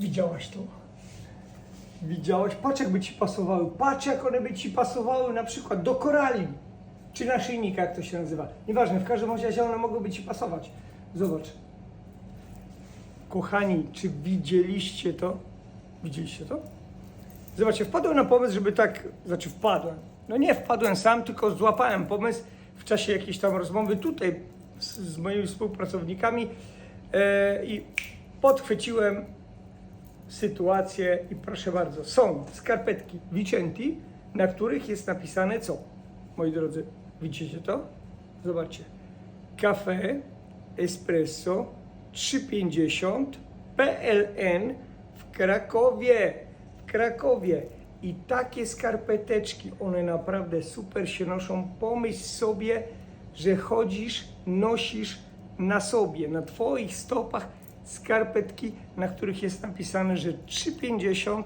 Widziałaś to? Widziałaś? Patrz jak by ci pasowały. Patrz jak one by ci pasowały na przykład do korali. Czy naszyjnika, jak to się nazywa. Nieważne, w każdym razie one mogłyby ci pasować. Zobacz. Kochani, czy widzieliście to? Widzieliście to? Zobaczcie, wpadłem na pomysł, żeby tak, znaczy wpadłem. No nie wpadłem sam, tylko złapałem pomysł w czasie jakiejś tam rozmowy tutaj z, z moimi współpracownikami e, i podchwyciłem sytuację i proszę bardzo, są skarpetki Vicenti, na których jest napisane co? Moi drodzy, widzicie to? Zobaczcie. Kafe, espresso, 3,50 PLN w Krakowie. W Krakowie. I takie skarpeteczki, one naprawdę super się noszą. Pomyśl sobie, że chodzisz, nosisz na sobie, na Twoich stopach skarpetki, na których jest napisane, że 3,50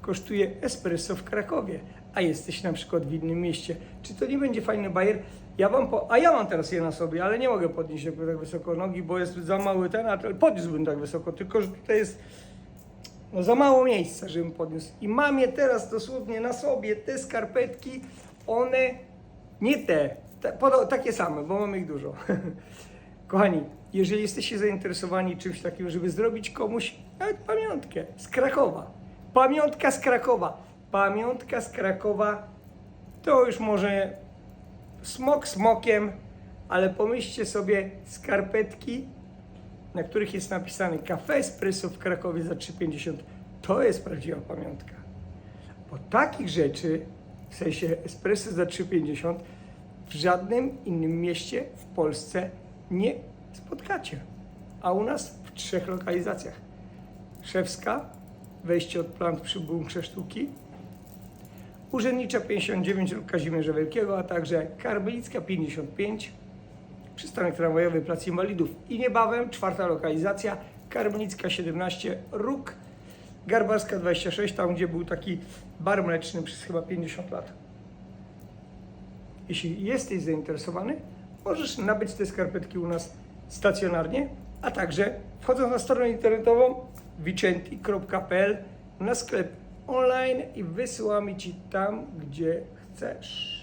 kosztuje espresso w Krakowie, a jesteś na przykład w innym mieście. Czy to nie będzie fajny bajer? Ja wam po... A ja mam teraz je na sobie, ale nie mogę podnieść tak wysoko nogi, bo jest za mały ten, a podniósłbym tak wysoko, tylko że tutaj jest no za mało miejsca, żebym podniósł. I mam je teraz dosłownie na sobie, te skarpetki, one, nie te, te takie same, bo mam ich dużo. Kochani, jeżeli jesteście zainteresowani czymś takim, żeby zrobić komuś nawet pamiątkę z Krakowa, pamiątka z Krakowa, pamiątka z Krakowa, to już może smok smokiem, ale pomyślcie sobie skarpetki na których jest napisane kafe espresso w Krakowie za 3,50. To jest prawdziwa pamiątka. Bo takich rzeczy, w sensie espresso za 3,50, w żadnym innym mieście w Polsce nie spotkacie. A u nas w trzech lokalizacjach. Szewska, wejście od plant przy bunkrze sztuki, Urzędnicza 59 lub Kazimierza Wielkiego, a także Karmelicka 55, Przystanek tramwajowy Plac Inwalidów i niebawem czwarta lokalizacja Karmelicka 17 Róg Garbarska 26, tam gdzie był taki bar mleczny przez chyba 50 lat. Jeśli jesteś zainteresowany, możesz nabyć te skarpetki u nas stacjonarnie, a także wchodząc na stronę internetową vicenti.pl na sklep online i wysyłamy Ci tam, gdzie chcesz.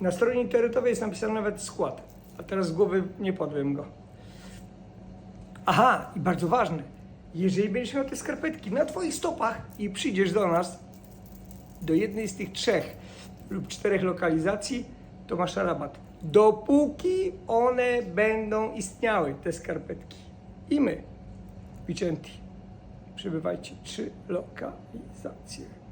Na stronie internetowej jest napisany nawet skład, a teraz z głowy nie podwiem go. Aha, i bardzo ważne, jeżeli będziesz miał te skarpetki na Twoich stopach i przyjdziesz do nas, do jednej z tych trzech lub czterech lokalizacji, to masz rabat. Dopóki one będą istniały, te skarpetki. I my, Vicenti, przybywajcie. Trzy lokalizacje.